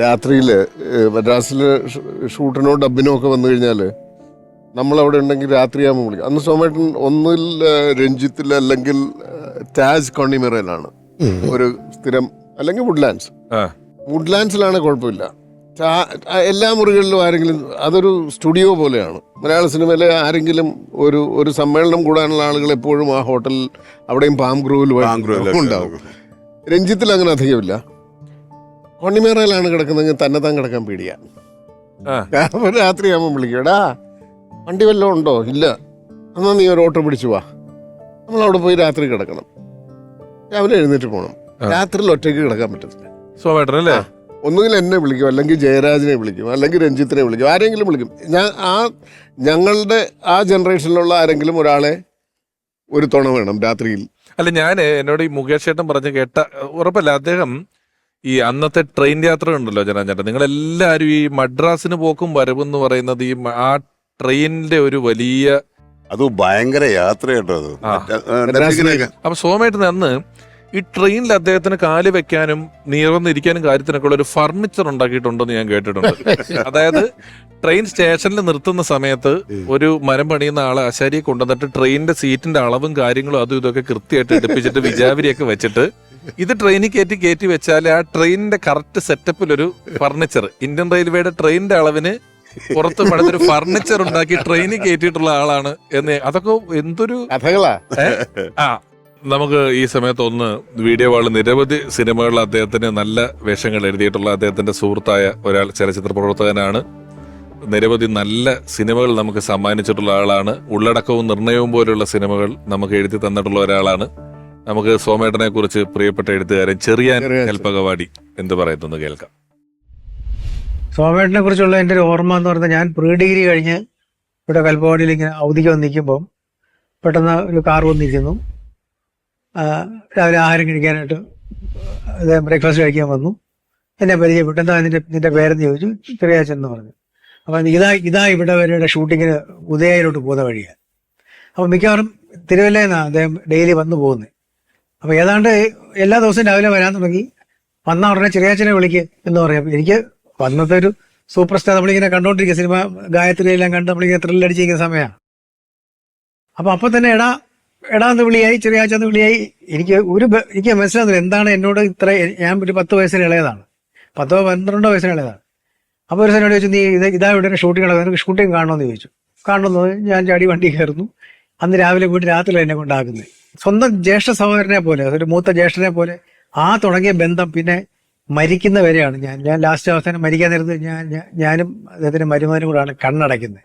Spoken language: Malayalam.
രാത്രിയിൽ മദ്രാസിൽ ഷൂട്ടിനോ ഡബിനോ ഒക്കെ വന്നു കഴിഞ്ഞാൽ നമ്മളവിടെ ഉണ്ടെങ്കിൽ രാത്രിയാകുമ്പോൾ വിളിക്കും. അന്ന് സോമേട്ടൻ ഒന്നിൽ രഞ്ജിത്തിൽ അല്ലെങ്കിൽ ടാജ് കോണിമിറയിലാണ് ഒരു സ്ഥിരം അല്ലെങ്കിൽ വുഡ്ലാൻഡ്സ്. ആ. വുഡ്ലാൻഡ്സിലാണ് കുഴപ്പമില്ല. എല്ലാ മുറികളിലും ആരെങ്കിലും അതൊരു സ്റ്റുഡിയോ പോലെയാണ്. മലയാള സിനിമയിലെ ആരെങ്കിലും ഒരു ഒരു സമ്മേളനം കൂടാനുള്ള ആളുകൾ എപ്പോഴും ആ ഹോട്ടലിൽ അവിടെയും പാം ഗ്രൂവിൽ ഉണ്ടാവും. രഞ്ജിത്തിൽ അങ്ങനെ അധികമില്ല. കൊണ്ണിമേറയിലാണ് കിടക്കുന്നതെങ്കിൽ തന്നെ താൻ കിടക്കാൻ പേടിയാ. അപ്പൊ രാത്രിയാകുമ്പോൾ വിളിക്കടാ വണ്ടി വല്ലതും ഉണ്ടോ? ഇല്ല. എന്നാ നീ ഒരു ഓട്ടോ പിടിച്ചു വാ. നമ്മൾ അവിടെ പോയി രാത്രി കിടക്കണം. രാവിലെ എഴുന്നേറ്റ് പോകണം. രാത്രിയിൽ ഒറ്റയ്ക്ക് കിടക്കാൻ പറ്റത്തില്ല. അല്ലേ ഒന്നുകിൽ എന്നെ വിളിക്കും അല്ലെങ്കിൽ ജയരാജിനെ വിളിക്കും അല്ലെങ്കിൽ രഞ്ജിത്തിനെ വിളിക്കും ആരെങ്കിലും വിളിക്കും. ഞാൻ ആ ഞങ്ങളുടെ ആ ജനറേഷനിലുള്ള ആരെങ്കിലും ഒരാളെ ഒരു തുണ വേണം രാത്രിയിൽ. അല്ല ഞാൻ എന്നോട് ഈ മുകേഷ് ചേട്ടൻ പറഞ്ഞ് കേട്ട ഉറപ്പല്ല അദ്ദേഹം ഈ അന്നത്തെ ട്രെയിൻ യാത്ര ഉണ്ടല്ലോ ജനാ ചേട്ടൻ നിങ്ങൾ എല്ലാവരും ഈ മദ്രാസിന് പോക്കും വരവെന്ന് എന്ന് പറയുന്നത് ഈ ആ ട്രെയിനിന്റെ ഒരു വലിയ അത് ഭയങ്കര യാത്ര കേട്ടോ അത്. അപ്പൊ സോമേട്ടൻ അന്ന് ഈ ട്രെയിനിൽ അദ്ദേഹത്തിന് കാൽ വെക്കാനും നീർന്നിരിക്കാനും കാര്യത്തിനൊക്കെ ഉള്ള ഒരു ഫർണിച്ചർ ഉണ്ടാക്കിയിട്ടുണ്ടെന്ന് ഞാൻ കേട്ടിട്ടുണ്ട്. അതായത് ട്രെയിൻ സ്റ്റേഷനിൽ നിർത്തുന്ന സമയത്ത് ഒരു മരം പണിയുന്ന ആളെ ആശാരിയെ കൊണ്ടുവന്നിട്ട് ട്രെയിനിന്റെ സീറ്റിന്റെ അളവും കാര്യങ്ങളും അതും ഇതൊക്കെ കൃത്യമായിട്ട് എടുപ്പിച്ചിട്ട് വിജാവിരിയൊക്കെ വെച്ചിട്ട് ഇത് ട്രെയിനിൽ കയറ്റി കയറ്റി വെച്ചാൽ ആ ട്രെയിനിന്റെ കറക്റ്റ് സെറ്റപ്പിൽ ഒരു ഫർണിച്ചർ ഇന്ത്യൻ റെയിൽവേയുടെ ട്രെയിനിന്റെ അളവിന് പുറത്ത് പണിതൊരു ഫർണിച്ചർ ഉണ്ടാക്കി ട്രെയിനിൽ കയറ്റിയിട്ടുള്ള ആളാണ് എന്ന്. അതൊക്കെ എന്തൊരു കഥകളാ. ആ. നമുക്ക് ഈ സമയത്തൊന്ന് വീഡിയോ വാൾ നിരവധി സിനിമകളിൽ അദ്ദേഹത്തിന് നല്ല വേഷങ്ങൾ എഴുതിയിട്ടുള്ള അദ്ദേഹത്തിന്റെ സുഹൃത്തായ ഒരാൾ ചലച്ചിത്ര പ്രവർത്തകനാണ്. നിരവധി നല്ല സിനിമകൾ നമുക്ക് സമ്മാനിച്ചിട്ടുള്ള ആളാണ്. ഉള്ളടക്കവും നിർണയവും പോലുള്ള സിനിമകൾ നമുക്ക് എഴുതി തന്നിട്ടുള്ള ഒരാളാണ്. നമുക്ക് സോമേട്ടനെ കുറിച്ച് പ്രിയപ്പെട്ട എഴുത്തുകാരൻ ചെറിയ. കൽപ്പകവാടി എന്ത് പറയുന്നു കേൾക്കാം. സോമേട്ടനെ കുറിച്ചുള്ള എന്റെ ഒരു ഓർമ്മ എന്ന് പറഞ്ഞാൽ ഞാൻ പ്രീ ഡിഗ്രി കഴിഞ്ഞ് ഇവിടെ കൽപ്പവാടിയിൽ ഇങ്ങനെ അവധിക്ക് വന്നിരിക്കുമ്പം പെട്ടെന്ന് ഒരു കാർ വന്നിരിക്കുന്നു. രാവിലെ ആഹാരം കഴിക്കാനായിട്ട് അദ്ദേഹം ബ്രേക്ക്ഫാസ്റ്റ് കഴിക്കാൻ വന്നു. എന്നെ പരിചയപ്പെട്ടു. എന്താ നിന്റെ നിന്റെ പേരെന്ന് ചോദിച്ചു. ചെറിയാച്ചൻ എന്ന് പറഞ്ഞു. അപ്പം ഇതാ ഇതാ ഇവിടെ വരെയുടെ ഷൂട്ടിങ്ങിന് ഉദയയിലോട്ട് പോകുന്ന വഴിയാണ്. അപ്പം മിക്കവാറും തിരുവല്ലയിൽ നിന്നാണ് അദ്ദേഹം ഡെയിലി വന്നു പോകുന്നത്. അപ്പം ഏതാണ്ട് എല്ലാ ദിവസവും രാവിലെ വരാൻ തുടങ്ങി. വന്ന ഉടനെ ചെറിയാച്ചനെ വിളിക്ക് എന്ന് പറയാം. എനിക്ക് വന്നത്തെ ഒരു സൂപ്പർ സ്റ്റാർ നമ്മളിങ്ങനെ കണ്ടോണ്ടിരിക്കുക സിനിമ ഗായത്രി എല്ലാം കണ്ട് നമ്മളിങ്ങനെ ത്രില്ലടിച്ചിരിക്കുന്ന സമയമാണ് അപ്പൊ അപ്പൊ തന്നെ എടാ എടാ എന്ന് വിളിയായി ചെറിയാച്ച എന്ന് വിളിയായി. എനിക്ക് ഒരു എനിക്ക് മനസ്സിലാകുന്നില്ല എന്താണ് എന്നോട് ഇത്ര ഞാൻ ഒരു പത്ത് വയസ്സിന് ഇളയതാണ്. പത്തോ പന്ത്രണ്ടോ വയസ്സിന് ഇളയതാണ്. അപ്പോൾ ഒരു എന്നോട് ചോദിച്ചു നീ ഇത് ഇതാ ഇവിടെ ഷൂട്ടിംഗ് നടക്കുന്നത് നിനക്ക് ഷൂട്ടിംഗ് കാണണമെന്ന് ചോദിച്ചു. കാണണമെന്ന്. ഞാൻ ചാടി വണ്ടി കയറുന്നു. അന്ന് രാവിലെ പോയിട്ട് രാത്രി എന്നെ കൊണ്ടാക്കുന്നത് സ്വന്തം ജ്യേഷ്ഠ സഹോദരനെ പോലെ ഒരു മൂത്ത ജ്യേഷ്ഠനെ പോലെ ആ തുടങ്ങിയ ബന്ധം പിന്നെ മരിക്കുന്ന വരെയാണ് ഞാൻ. ഞാൻ ലാസ്റ്റ് അവസാനം മരിക്കാൻ നേരത്ത് ഞാൻ ഞാനും അദ്ദേഹത്തിന്റെ മരുമകനും കൂടാണ് കണ്ണടയ്ക്കുന്നത്.